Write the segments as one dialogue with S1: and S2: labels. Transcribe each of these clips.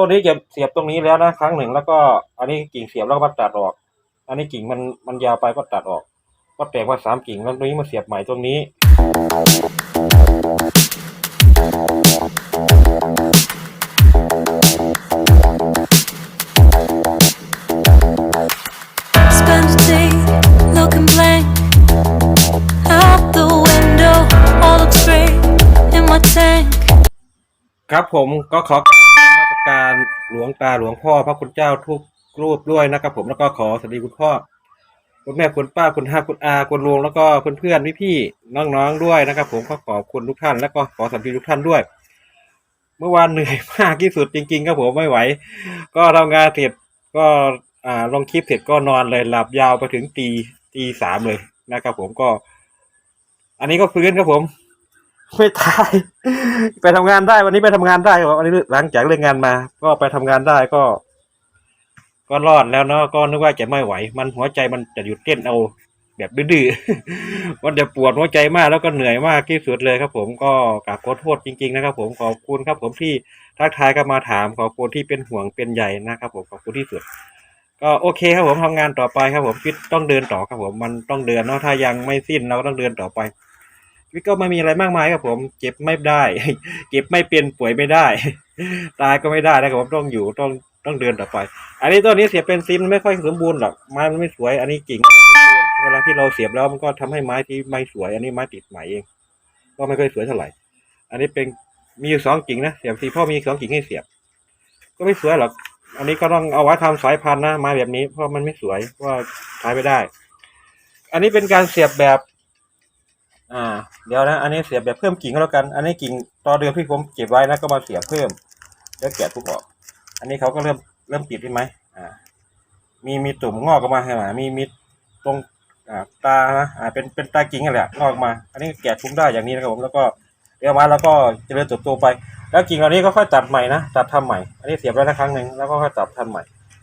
S1: ตัวนี้จะเสียบตรงนี้แล้วนะครั้งหนึ่งแล้วก็อันนี้กิ่งเสียบแล้วก็มาตัดออก อันนี้กิ่งมันมันยาวไปก็ตัดออก ก็แตกว่าสามกิ่งแล้วตรงนี้มาเสียบใหม่ตรงนี้
S2: Spend a day looking blank out the window. All looks great in my tank.
S1: ครับผมก็ขอมาตร การหลวงตาหลวงพ่อพระคุณเจ้าทุกรูปด้วยนะครับ ผมแล้วก็ขอสวัสดีคุณพ่อคุณแม่คุณป้าคุณห้าคุณอาคุณลุงแล้วก็เพื่อนเพื่อนพี่พี่ๆน้องๆด้วยนะครับ ผมก็ขอบคุณทุกท่าน แล้วก็ขอสวัสดีทุกท่านด้วย เมื่อวานเหนื่อยมากที่สุดจริงๆครับผมไม่ไหว ก็ทำงานเสร็จก็อ่าลงคลิปเสร็จก็นอนเลยหลับยาวไปถึงตีตีสามเลยนะครับ ผมก็ อันนี้ก็ฟื้นครับผม ไม่ตาย ไปทำงานได้ วันนี้ไปทำงานได้ครับวันนี้หลังจากเลิกงานมา ก็ไปทำงานได้ก็ ก็รอดแล้วเนาะก็นึกว่าจะไม่ไหว มันหัวใจมันจะหยุดเต้นเอา แบบดื้อๆ มันจะปวดหัวใจมากแล้วก็เหนื่อยมากที่สุดเลยครับ ผมก็กราบขอโทษจริง ๆ นะครับ ผมขอบคุณครับ ผมที่ทักทายก็มาถามขอบคุณที่เป็นห่วงเป็นใยนะครับ ผมขอบคุณที่สุด ก็โอเคครับผมทำงานต่อไปครับ ผมชีวิตต้องเดินต่อครับผมมันต้องเดินเนาะถ้ายังไม่สิ้นเราก็ต้องเดินต่อไป ก็ไม่มีอะไรมากมายครับผม เจ็บไม่ได้ เก็บไม่เป็นป่วยไม่ได้ ตายก็ไม่ได้นะครับผมต้องอยู่ต้องต้องเดินต่อไป อันนี้ตัวนี้เสียบเป็นซิมมันไม่ค่อยสมบูรณ์หรอกไม้มันไม่สวย อันนี้กิ่งเวลาที่เราเสียบแล้วมันก็ทำให้ไม้ที่ไม่สวย อันนี้ไม้ติดใหม่เอง ก็ไม่ค่อยสวยเท่าไหร่ อันนี้เป็นมีอยู่สองกิ่งนะเสียบทีพ่อมีสองกิ่งให้เสียบ ก็ไม่สวยหรอกอันนี้ก็ต้องเอาไว้ทำสายพันธุ์นะไม้แบบนี้เพราะมันไม่สวยว่าใช้ไม่ได้ อันนี้เป็นการเสียบแบบ อ่า เดี๋ยวนะ อันนี้เสียบแบบเพิ่มกิ่งก็แล้วกัน อันนี้กิ่งตอเดิมที่ผมเก็บไว้นะก็มาเสียบเพิ่ม แล้วแกะทุกออก อันนี้เขาก็เริ่มเริ่มติดใช่ไหมอ่า มีมีตุ่มงอกออกมาใช่ไหมมีมีตรงอ่าตานะอ่าเป็นเป็นตากิ่งนั่นแหละงอกมา อันนี้แกะทุ้มได้อย่างนี้นะครับผมแล้วก็เดี๋ยวมาแล้วก็เจริญเติบโตไป แล้วกิ่งเหล่านี้ก็ค่อยตัดใหม่นะตัดทำใหม่ อันนี้เสียบไว้นะครั้งหนึ่งแล้วก็ค่อยตัดทำใหม่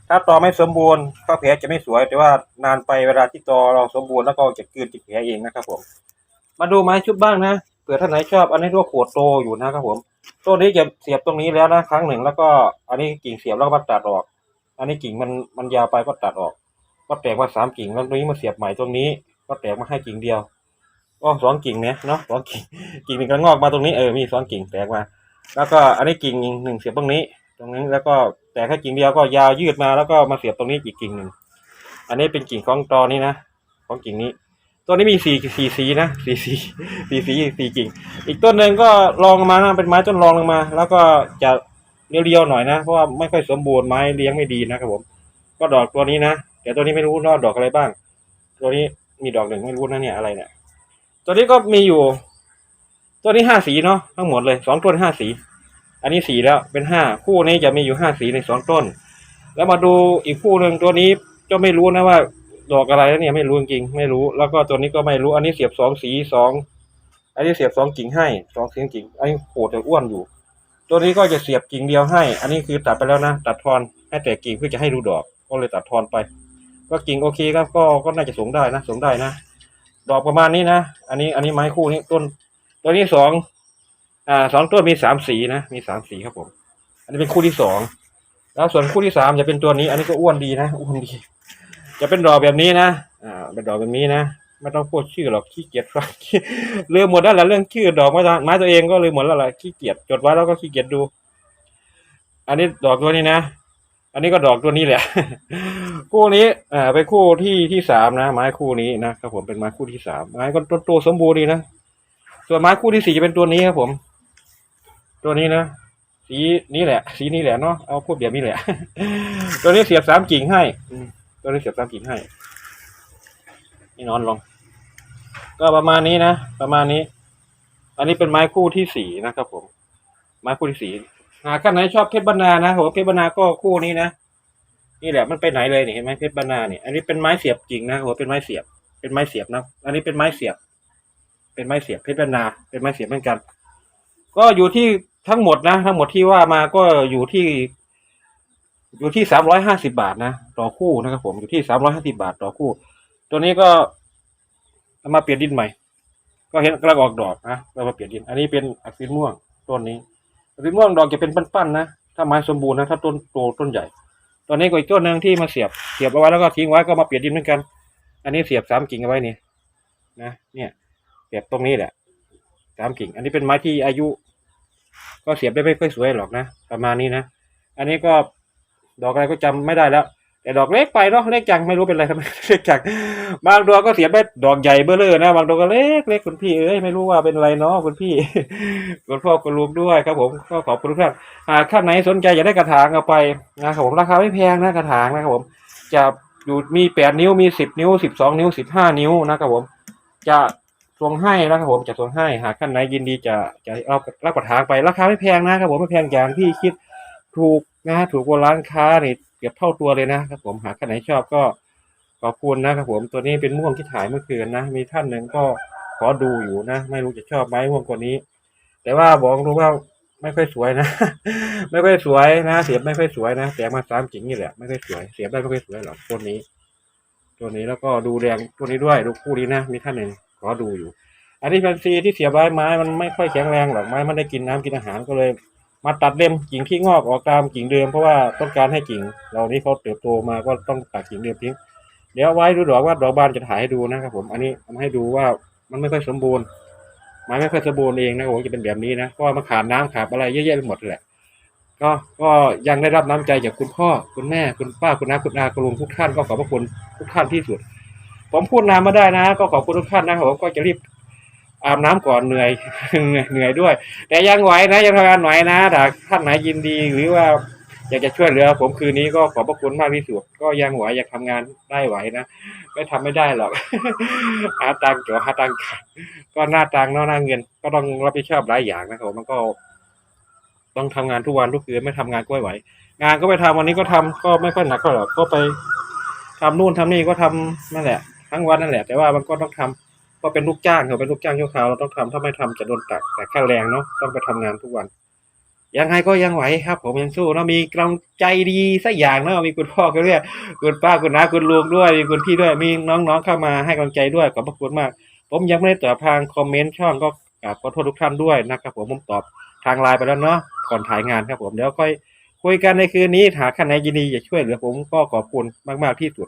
S1: ถ้าตอไม่สมบูรณ์ก็แผลจะไม่สวยแต่ว่านานไปเวลาที่ตอเราสมบูรณ์แล้วก็จะกืนติดแผลเองนะครับผม มาดูไม้ชุบบ้างนะเผื่อท่านไหนชอบอันนี้ตัวโขดโตอยู่นะครับผมตัวนี้จะเสียบตรงนี้แล้วนะครั้งหนึ่งแล้วก็อันนี้กิ่งเสียบแล้วก็มาตัดออก อันนี้กิ่งมันมันยาวไปก็ตัดออก ก็แตกมาสามกิ่งแล้วตรงนี้มาเสียบใหม่ตรงนี้ ก็แตกมาให้กิ่งเดียวก็สองกิ่งเนี่ยเนาะสองกิ่งกิ่งหนึ่งก็งอกมาตรงนี้เออมีสองกิ่งแตกมา แล้วก็อันนี้กิ่งหนึ่งเสียบตรงนี้ ตรงนี้แล้วก็แตกแค่กิ่งเดียวก็ยาวยืดมาแล้วก็มาเสียบตรงนี้อีกกิ่งหนึ่งอันนี้เป็นกิ่งของตอนี้นะของกิ่งนี้ ตัวนี้มีสี่สี่สีนะสี่สีสี่สีสี่กิ่ง อีกต้นหนึ่งก็รองลงมานะเป็นไม้ต้นรองลงมา แล้วก็จะเรียวๆหน่อยนะ เพราะว่าไม่ค่อยสมบูรณ์ไม้เลี้ยงไม่ดีนะครับผม ก็ดอกตัวนี้นะแต่ตัวนี้ไม่รู้ว่าดอกอะไรบ้าง ตัวนี้มีดอกหนึ่งไม่รู้นะเนี่ยอะไรเนี่ย ตัวนี้ก็มีอยู่ ตัวนี้ห้าสีเนาะทั้งหมดเลยสองต้นห้าสี อันนี้สีแล้วเป็นห้าคู่นี้จะมีอยู่ห้าสีในสองต้น แล้วมาดูอีกคู่หนึ่งตัวนี้ก็ไม่รู้นะว่า ดอกอะไรแล้วเนี่ยไม่รู้จริงไม่รู้ แล้วก็ตัวนี้ก็ไม่รู้ อันนี้เสียบสองสีสอง อันนี้เสียบสองกิ่งให้สองกิ่งกิ่ง อันนี้โขดแต่อ้วนอยู่ ตัวนี้ก็จะเสียบกิ่งเดียวให้ อันนี้คือตัดไปแล้วนะ ตัดทอนให้แต่กิ่งเพื่อจะให้ดูดอก ก็เลยตัดทอนไป ก็กิ่งโอเคครับก็ก็น่าจะสูงได้นะสูงได้นะ ดอกประมาณนี้นะ อันนี้อันนี้ไม้คู่นี้ต้น ตัวนี้สอง อ่าสองต้นมีสามสีนะ มีสามสีครับผม อันนี้เป็นคู่ที่สอง แล้วส่วนคู่ที่สามจะเป็นตัวนี้ อันนี้ก็อ้วนดีนะ อ้วนดี จะเป็นดอกแบบนี้นะ อ่า เป็นดอกแบบนี้นะ ไม่ต้องพูดชื่อหรอกขี้เกียจฟังลืมหมดแล้วแหละเรื่องชื่อดอกไม้ตไม้ตัวเองก็ลืมหมดแล้วแหละขี้เกียจจดไว้แล้วก็ขี้เกียจดู อันนี้ดอกตัวนี้นะ อันนี้ก็ดอกตัวนี้แหละ คู่นี้อ่าเป็นคู่ที่ที่สามนะ ไม้คู่นี้นะครับผมเป็นไม้คู่ที่สามไม้ก็ต้นโตสมบูรณ์ดีนะ ส่วนไม้คู่ที่สี่จะเป็นตัวนี้ครับผม ตัวนี้นะสีนี้แหละ สีนี้แหละเนาะเอาพูดแบบนี้แหละ ตัวนี้เสียบสามกิ่งให้ อืมตัวนี้เสียบตามกิ่งให้นี่นอนลง ก็ประมาณนี้นะ ประมาณนี้ อันนี้เป็นไม้คู่ที่สี่นะครับผม ไม้คู่ที่สี่หากท่านไหนชอบเพชรบรรณานะผมเพชรบรรณาก็คู่นี้นะ นี่แหละมันไปไหนเลยนี่เห็นไหมเพชรบรรณาเนี่ย อันนี้เป็นไม้เสียบกิ่งนะโหเป็นไม้เสียบ เป็นไม้เสียบนะ อันนี้เป็นไม้เสียบ เป็นไม้เสียบเพชรบรรณา เป็นไม้เสียบเหมือนกัน ก็อยู่ที่ทั้งหมดนะ ทั้งหมดที่ว่ามาก็อยู่ที่ อยู่ที่สามร้อยห้าสิบาทนะต่อคู่นะครับผมอยู่ที่สามร้อยห้าสิบาทต่อคู่ ตัวนี้ก็มาเปลี่ยนดินใหม่ ก็เห็นกำลังออกดอกนะเรามาเปลี่ยนดิน อันนี้เป็นอักษิณม่วงต้นนี้อักษิณม่วงดอกจะเป็นปั้นๆนะถ้าไม้สมบูรณ์นะถ้าต้นโตต้นใหญ่ตอนนี้ก็อีกต้นหนึ่งที่มาเสียบเสียบเอาไว้แล้วก็ทิ้งไว้ก็มาเปลี่ยนดินเหมือนกัน อันนี้เสียบสามกิ่งเอาไว้นี่นะเนี่ย เสียบตรงนี้แหละสามกิ่ง อันนี้เป็นไม้ที่อายุ ก็เสียบได้ไม่ค่อยสวยหรอกนะประมาณนี้นะอันนี้ก็ ดอกอะไรก็จำไม่ได้แล้ว แต่ดอกเล็กไปเนาะเล็กจังไม่รู้เป็นอะไรทำไมเล็กจังบางดอกก็เสียได้ดอกใหญ่เบ้อเลยนะบางดอกก็เล็กเล็กคุณพี่เอ้ยไม่รู้ว่าเป็นอะไรเนาะคุณพี่คุณพ่อคุณลุงด้วยครับ ผมก็ขอบคุณทุกท่านหากท่านไหนสนใจอยากได้กระถางเอาไปนะครับผมราคาไม่แพงนะกระถางนะครับผม จะอยู่มีแปดนิ้วมีสิบนิ้วสิบสองนิ้วสิบห้านิ้วนะครับผม จะส่งให้นะครับผมจะส่งให้หากท่านไหนยินดีจะจะเอารับกระถางไปราคาไม่แพงนะครับผมไม่แพงอย่างที่คิดถูก นะถูกกว่าร้านค้านี่เกือบเท่าตัวเลยนะครับผมหากท่านไหนชอบก็ขอบคุณนะครับผมตัวนี้เป็นม่วงที่ถ่ายเมื่อคืนนะ มีท่านหนึ่งก็ขอดูอยู่นะ ไม่รู้จะชอบไหมม่วงตัวนี้ แต่ว่าบอกตรงว่าไม่ค่อยสวยนะ ไม่ค่อยสวยนะ เสียบไม่ค่อยสวยนะแต่มาสามจริงนี่แหละไม่ค่อยสวยเสียบได้ไม่ค่อยสวยหรอกตัวนี้ ตัวนี้แล้วก็ดูแรงตัวนี้ด้วยดูคู่นี้นะมีท่านหนึ่งขอดูอยู่ อันนี้เป็นซีที่เสียบไว้ไม้มันไม่ค่อยแข็งแรงหรอกไม้มันได้กินน้ำกินอาหารก็เลย มาตัดเล่มกิ่งที่งอกออกตามกิ่งเดิมเพราะว่าต้องการให้กิ่ง เหล่านี้เขาเติบโตมาก็ต้องตัดกิ่งเดิมทิ้งเดี๋ยวไว้ดูดอกว่าดอกบานจะถ่ายให้ดูนะครับ ผมอันนี้ทำให้ดูว่ามันไม่ค่อยสมบูรณ์ไม้ไม่ค่อยสมบูรณ์เองนะผมจะเป็นแบบนี้นะเพราะมันขาดน้ำขาดอะไรเยอะแยะไปหมดแหละ ก็ก็ยังได้รับน้ำใจจากคุณพ่อคุณแม่คุณป้าคุณน้าคุณอาคุณลุงทุกท่านก็ขอบพระคุณทุกท่านที่สุด ผมพูดนามมาได้นะ ก็ขอบคุณทุกท่านนะครับผมก็จะรีบ อาบน้ำก่อนเหนื่อยเหนื่อยด้วย แต่ยังไหวนะยังทำงานไหวนะถ้าท่านไหนยินดีหรือว่าอยากจะช่วยเหลือ ผมคืนนี้ก็ขอบพระคุณมากที่สุดก็ยังไหวอยากทำงานได้ไหวนะไม่ทำไม่ได้หรอกหาตังค์เกี่ยวหาตังค์ก็หน้าตังค์เนาะหน้าเงิน ก็ต้องรับผิดชอบหลายอย่างนะครับมันก็ ต้องทำงานทุกวันทุกคืนไม่ทำงานก็ไม่ไหว งานก็ไปทำวันนี้ก็ทำก็ไม่ค่อยหนักเท่าไหร่ก็ไปทำนู่นทำนี่ก็ทำนั่นแหละ ทั้งวันนั่นแหละ แต่ว่ามันก็ต้องทำก็เป็นลูกจ้างเขาเป็นลูกจ้างชั่วคราวเราต้องทำถ้าไม่ทำจะโดนตัดแต่ค่าแรงเนาะต้องไปทำงานทุกวัน ยังไงก็ยังไหวครับ ผมยังสู้เนาะมีกำลังใจดีสักอย่างเนาะมีคุณพ่อก็เรียกคุณป้าคุณน้าคุณลุงด้วยมีคุณพี่ด้วยมีน้องๆเข้ามาให้กำลังใจด้วยขอบพระคุณมาก ผมยังไม่ได้ตอบทางคอมเมนต์ช่องก็ขอโทษทุกท่านด้วยนะครับ ผมผมตอบทางไลน์ไปแล้วเนาะก่อนถ่ายงานครับผมเดี๋ยวค่อยคุยกันในคืนนี้หากท่านไหนยินดีอยากช่วยเหลือผมก็ขอบคุณมาก ๆที่สุด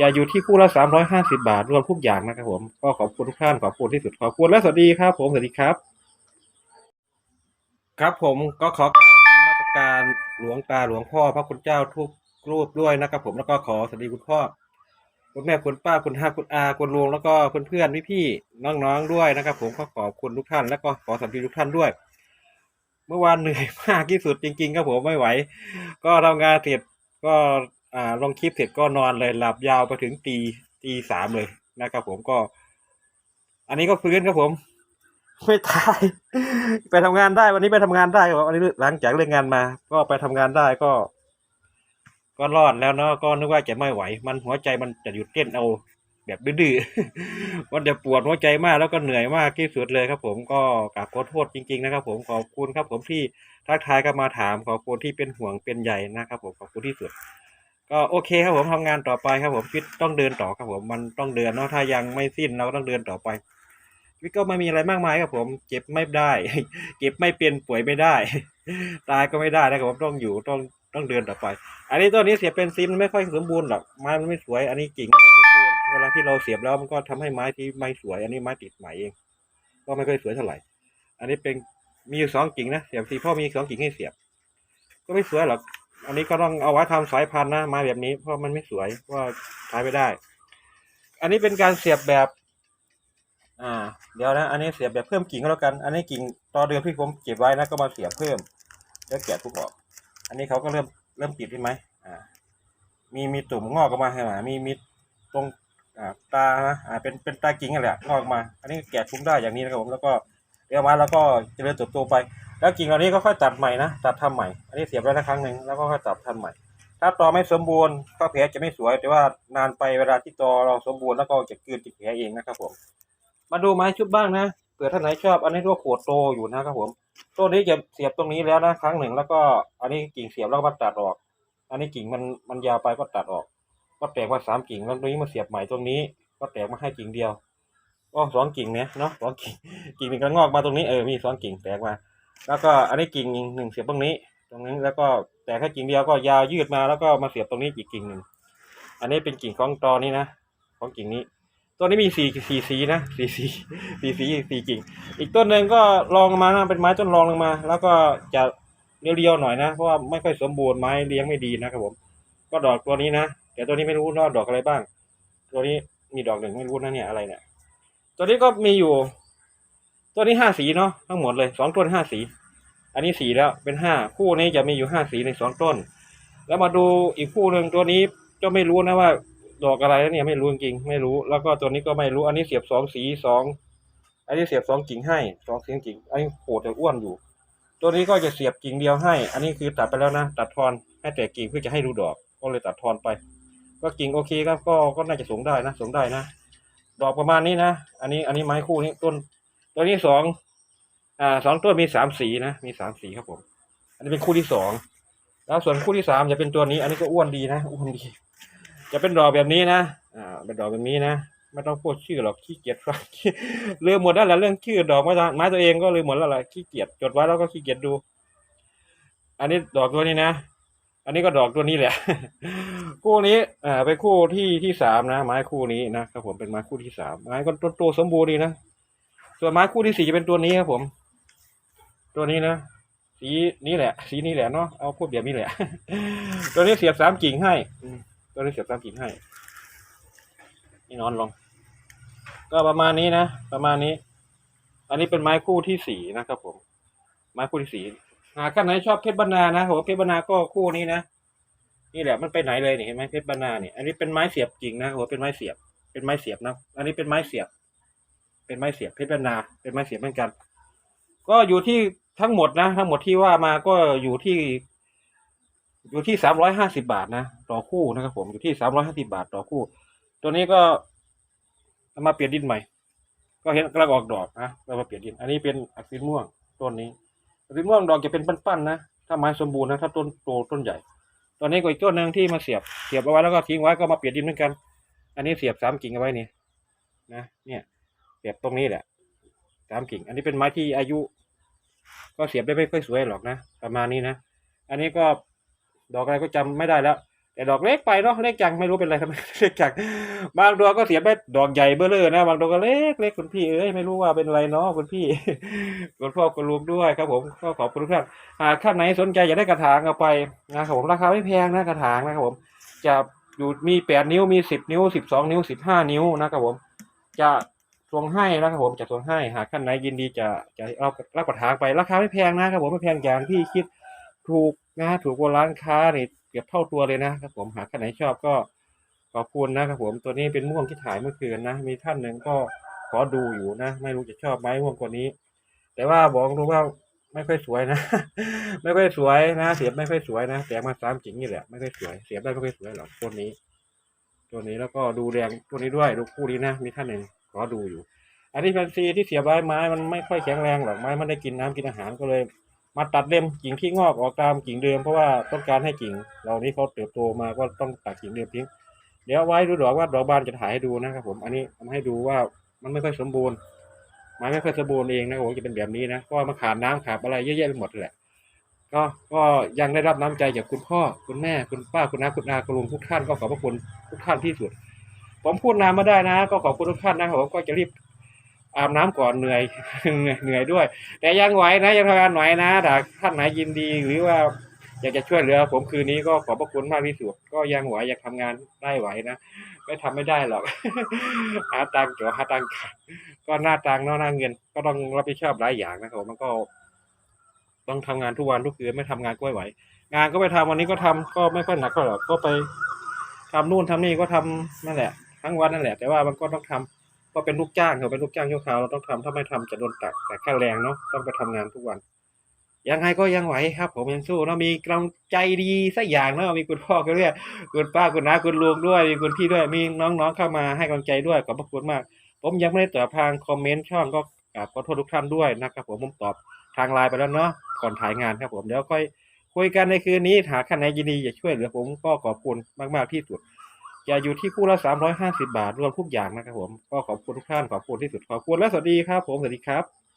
S1: จะอยู่ที่คู่ละสามร้อยห้าสิบาทรวมทุกอย่างนะครับผม ก็ขอบคุณทุกท่านขอบคุณที่สุดขอบคุณและสวัสดีครับ ผมสวัสดีครับ ครับผมก็ขอกราบมาตรการหลวงตาหลวงพ่อพระคุณเจ้าทุกรูปด้วยนะครับ ผมแล้วก็ขอสวัสดีคุณพ่อคุณแม่คุณป้าคุณห้าคุณอาคุณลุงแล้วก็เพื่อนเพื่อนพี่ๆน้องๆด้วยนะครับ ผมก็ขอบคุณทุกท่าน แล้วก็ขอสวัสดีทุกท่านด้วย เมื่อวานเหนื่อยมากที่สุดจริงๆครับผมไม่ไหว ก็ทำงานเสร็จก็ อ่าลงคลิปเสร็จก็นอนเลยหลับยาวไปถึงตีตีสามเลยนะครับผมก็ อันนี้ก็ฟื้นครับผม ไม่ตาย ไปทำงานได้ วันนี้ไปทำงานได้ครับวันนี้หลังจากเลิกงานมา ก็ไปทำงานได้ก็ ก็รอดแล้วเนาะก็นึกว่าจะไม่ไหว มันหัวใจมันจะหยุดเต้นเอาแบบดื้อๆมันจะปวดหัวใจมากแล้วก็เหนื่อยมากที่สุดเลยครับ ผมก็กราบขอโทษจริง ๆ นะครับ ผมขอบคุณครับ ผมที่ทักทายกันมาถามขอบคุณที่เป็นห่วงเป็นใยนะครับ ผมขอบคุณที่สุด ก็โอเคครับผมทำงานต่อไปครับผมชีวิตต้องเดินต่อครับผมมันต้องเดินเนาะถ้ายังไม่สิ้นเราก็ต้องเดินต่อไปชีวิตก็ไม่มีอะไรมากมายครับผม เจ็บไม่ได้เจ็บไม่เป็นป่วยไม่ได้ ตายก็ไม่ได้นะครับผมต้องอยู่ต้องต้องเดินต่อไป อันนี้ตัวนี้เสียบเป็นซิมไม่ค่อยสมบูรณ์หรอกไม้มันไม่สวย อันนี้กิ่งไม่สมบูรณ์เวลาที่เราเสียบแล้วมันก็ทำให้ไม้ที่ไม่สวย อันนี้ไม้ติดใหม่เอง ก็ไม่ค่อยสวยเท่าไหร่ อันนี้เป็นมีอยู่สองกิ่งนะเสียบทีพ่อมีสองกิ่งให้เสียบ ก็ไม่สวยหรอก อันนี้ก็ต้องเอาไว้ทำสายพันธุ์นะม้แบบนี้ เพราะมันไม่สวยว่าใช้ไม่ได้ อันนี้เป็นการเสียบแบบ อ่า เดี๋ยวนะ อันนี้เสียบแบบเพิ่มกิ่งก็แล้วกัน อันนี้กิ่งตอนเดิมที่ผมเก็บไว้นะก็มาเสียบเพิ่ม แล้วแกะทุกออก อันนี้เขาก็เริ่มเริ่มติดใช่ไหมอ่า มีมีตุ่มงอกออกมาใช่ไหมมีมีตรงอ่าตานะอ่าเป็นเป็นตากิ่งนั่นแหละงอกออกมา อันนี้แกะทุ้มได้อย่างนี้นะครับผมแล้วก็เดี๋ยวมาแล้วก็เจริญเติบโตไป แล้วกิ่งเหล่านี้ก็ค่อยตัดใหม่นะตัดทำใหม่ อันนี้เสียบไว้ละครั้งหนึ่งแล้วก็ค่อยตัดทำใหม่ ถ้าตอไม่สมบูรณ์ก็แผลจะไม่สวย แต่ว่านานไปเวลาที่ตอเราสมบูรณ์แล้วก็จะกืนติดแผลเองนะครับผม มาดูไม้ชุบบ้างนะเผื่อท่านไหนชอบ อันนี้เรียกว่าโขดโตอยู่นะครับผมตัวนี้จะเสียบตรงนี้แล้วนะครั้งหนึ่งแล้วก็อันนี้กิ่งเสียบแล้วก็มาตัดออก อันนี้กิ่งมันมันยาวไปก็ตัดออก ก็แตกมาสามกิ่งแล้วตรงนี้มาเสียบใหม่ตรงนี้ ก็แตกมาให้กิ่งเดียวก็สองกิ่งเนี่ยเนาะสองกิ่งกิ่งหนึ่งก็งอกมาตรงนี้เออมีสองกิ่งแตกมา แล้วก็อันนี้กิ่งหนึ่งเสียบตรงนี้ ตรงนี้แล้วก็แต่แค่กิ่งเดียวก็ยาวยืดมาแล้วก็มาเสียบตรงนี้อีกกิ่งหนึ่งอันนี้เป็นกิ่งของตอนี้นะของกิ่งนี้ตัวนี้มีสี่สี่สีนะสี่สีสี่สีสี่กิ่ง อีกต้นหนึ่งก็ลองมานะเป็นไม้ต้นรองลงมา แล้วก็จะเรียวๆหน่อยนะเพราะว่าไม่ค่อยสมบูรณ์ไม้เลี้ยงไม่ดีนะครับผม ก็ดอกตัวนี้นะแต่ตัวนี้ไม่รู้ว่าดอกอะไรบ้าง ตัวนี้มีดอกหนึ่งไม่รู้นะเนี่ยอะไรเนี่ยตัวนี้ก็มีอยู่ ตัวนี้ห้าสีเนาะทั้งหมดเลยสองต้นห้าสี อันนี้สีแล้วเป็นห้าคู่นี้จะมีอยู่ห้าสีในสองต้น แล้วมาดูอีกคู่หนึ่งตัวนี้ก็ไม่รู้นะว่าดอกอะไรแล้วเนี่ยไม่รู้จริงไม่รู้ แล้วก็ตัวนี้ก็ไม่รู้ อันนี้เสียบสองสีสองอันนี้เสียบสองกิ่งให้สองเสียงกิ่งอันนี้โหดแต่อ้วนอยู่ ตัวนี้ก็จะเสียบกิ่งเดียวให้ อันนี้คือตัดไปแล้วนะตัดทอนให้แต่กิ่งเพื่อจะให้ดูดอก ก็เลยตัดทอนไป ก็กิ่งโอเคครับก็ก็น่าจะสูงได้นะสูงได้นะ ดอกประมาณนี้นะ อันนี้อันนี้ไม้คู่นี้ต้น ตัวนี้สองอ่าสองต้นมีสามสีนะ มีสามสีครับผม อันนี้เป็นคู่ที่สองแล้วส่วนคู่ที่สามจะเป็นตัวนี้ อันนี้ก็อ้วนดีนะอ้วนดี จะเป็นดอกแบบนี้นะอ่าเป็นดอกแบบนี้นะไม่ต้องพูดชื่อหรอกขี้เกียจฟังลืมหมดแล้วแหละเรื่องชื่อดอกไม้ตัวเองก็ลืมหมดแล้วแหละขี้เกียจจดไว้แล้วก็ขี้เกียจดู อันนี้ดอกตัวนี้นะอันนี้ก็ดอกตัวนี้แหละ คู่นี้อ่าเป็นคู่ที่ที่สามนะ ไม้คู่นี้นะครับผมเป็นไม้คู่ที่สามไม้ก็ต้นโตสมบูรณ์ดีนะ ส่วนไม้คู่ที่สี่จะเป็นตัวนี้ครับผม ตัวนี้นะ สีนี้แหละ สีนี้แหละเนาะ เอาพูดแบบนี้แหละ ตัวนี้เสียบสามกิ่งให้ ตัวนี้เสียบสามกิ่งให้ นี่นอนลง ก็ประมาณนี้นะ ประมาณนี้ อันนี้เป็นไม้คู่ที่สี่นะครับผม ไม้คู่ที่สี่หากท่านไหนชอบเพชรบรรณานะผมว่าเพชรบรรณาก็คู่นี้นะ นี่แหละมันไปไหนเลยนี่เห็นไหมเพชรบรรณาเนี่ย อันนี้เป็นไม้เสียบกิ่งนะผมว่าเป็นไม้เสียบ เป็นไม้เสียบนะ อันนี้เป็นไม้เสียบ เป็นไม้เสียบเพชรบรรณาเป็นไม้เสียบเหมือนกัน ก็อยู่ที่ทั้งหมดนะ ทั้งหมดที่ว่ามาก็อยู่ที่ อยู่ที่สามร้อยห้าสิบาทนะต่อคู่นะครับผมอยู่ที่สามร้อยห้าสิบาทต่อคู่ ตัวนี้ก็มาเปลี่ยนดินใหม่ ก็เห็นกำลังออกดอกนะเรามาเปลี่ยนดิน อันนี้เป็นอักษิณม่วงต้นนี้อักษิณม่วงดอกจะเป็นปั้นๆนะถ้าไม้สมบูรณ์นะถ้าต้นโตต้นใหญ่ตอนนี้ก็อีกต้นหนึ่งที่มาเสียบเสียบเอาไว้แล้วก็ทิ้งไว้ก็มาเปลี่ยนดินเหมือนกัน อันนี้เสียบสามกิ่งเอาไว้นี่นะเนี่ย เสียบตรงนี้แหละสามกิ่ง อันนี้เป็นไม้ที่อายุ ก็เสียบได้ไม่ค่อยสวยหรอกนะ ประมาณนี้นะ อันนี้ก็ดอกอะไรก็จำไม่ได้แล้ว แต่ดอกเล็กไปเนาะเล็กจังไม่รู้เป็นอะไรทำไมเล็กจังบางดอกก็เสียบได้ดอกใหญ่เบ้อเลยนะบางดอกก็เล็กเล็กคุณพี่เอ้ยไม่รู้ว่าเป็นอะไรเนาะคุณพี่คุณพ่อคุณลุงด้วยครับ ผมก็ขอบคุณทุกท่านหากท่านไหนสนใจอยากได้กระถางเอาไปนะครับผมราคาไม่แพงนะกระถางนะครับผม จะอยู่มีแปดนิ้วมีสิบนิ้วสิบสองนิ้วสิบห้านิ้วนะครับผม จะ ส่งให้นะครับผมจะส่งให้หากท่านไหนยินดีจะจะเอารับกระถางไปราคาไม่แพงนะครับผมไม่แพงอย่างที่คิดถูกนะถูกกว่าร้านค้านี่เกือบเท่าตัวเลยนะครับผมหากท่านไหนชอบก็ขอบคุณนะครับผมตัวนี้เป็นม่วงที่ถ่ายเมื่อคืนนะ มีท่านหนึ่งก็ขอดูอยู่นะ ไม่รู้จะชอบไหมม่วงกว่านี้ แต่ว่าบอกตรงว่าไม่ค่อยสวยนะ ไม่ค่อยสวยนะ เสียบไม่ค่อยสวยนะแต่มาสามจริงนี่แหละไม่ค่อยสวยเสียบได้ไม่ค่อยสวยหรอกต้นนี้ ตัวนี้แล้วก็ดูแรงตัวนี้ด้วยดูคู่นี้นะมีท่านหนึ่ง ขอดูอยู่ อันนี้แฟนซีที่เสียบไว้ไม้มันไม่ค่อยแข็งแรงหรอกไม้มันได้กินน้ำกินอาหารก็เลย มาตัดเล่มกิ่งที่งอกออกตามกิ่งเดิมเพราะว่าต้องการให้กิ่งเหล่านี้เขาเติบโตมาก็ต้องตัดกิ่งเดิมทิ้งเดี๋ยวไว้ดูดอกว่าดอกบานจะถ่ายให้ดูนะครับผมอันนี้ทำให้ดูว่ามันไม่ค่อยสมบูรณ์ไม้ไม่ค่อยสมบูรณ์เองนะผมจะเป็นแบบนี้นะก็มาขาดน้ำขาดอะไรเยอะแยะไปหมดแหละก็ก็ยังได้รับน้ำใจจากคุณพ่อคุณแม่คุณป้าคุณน้าคุณอาคุณลุงทุกท่านก็ขอบพระคุณทุกท่านที่สุด ผมพูดนามมาได้นะ ก็ขอบคุณทุกท่านนะครับผมก็จะรีบอาบน้ำก่อนเหนื่อยเหนื่อยด้วย แต่ยังไหวนะยังทำงานไหวนะถ้าท่านไหนยินดีหรือว่าอยากจะช่วยเหลือ ผมคืนนี้ก็ขอบพระคุณมากที่สุดก็ยังไหวอยากทำงานได้ไหวนะไม่ทำไม่ได้หรอกหาตังค์เดี๋ยวหาตังค์ก็หน้าตังค์เนาะหน้าเงิน ก็ต้องรับผิดชอบหลายอย่างนะครับผมมันก็ ต้องทำงานทุกวันทุกคืนไม่ทำงานก็ไม่ไหว งานก็ไปทำวันนี้ก็ทำก็ไม่ค่อยหนักเท่าไหร่ก็ไปทำนู่นทำนี่ก็ทำนั่นแหละ ทั้งวันนั่นแหละ แต่ว่ามันก็ต้องทำก็เป็นลูกจ้างเขาเป็นลูกจ้างชั่วคราวเราต้องทำถ้าไม่ทำจะโดนตัดแต่ค่าแรงเนาะต้องไปทำงานทุกวัน ยังไงก็ยังไหวครับ ผมยังสู้เนามีกำลังใจดีสักอย่างเนาะมีคุณพ่อคุณแม่คุณป้าคุณน้าคุณลุงด้วยมีคุณพี่ด้วยมีน้องๆเข้ามาให้กำลังใจด้วยขอบพระคุณมาก ผมยังไม่ได้ตอบทางคอมเมนต์ช่องก็ขอโทษทุกท่านด้วยนะครับ ผมผมตอบทางไลน์ไปแล้วเนาะก่อนถ่ายงานครับผมเดี๋ยวค่อยคุยกันในคืนนี้หากท่านไหนยินดีอยากช่วยเหลือผมก็ขอบคุณมาก ๆ ที่สุด จะอยู่ที่คู่ละสามร้อยห้าสิบาทรวมทุกอย่างนะครับผม ก็ขอบคุณทุกท่านขอบคุณที่สุดขอบคุณและสวัสดีครับผมสวัสดีครับ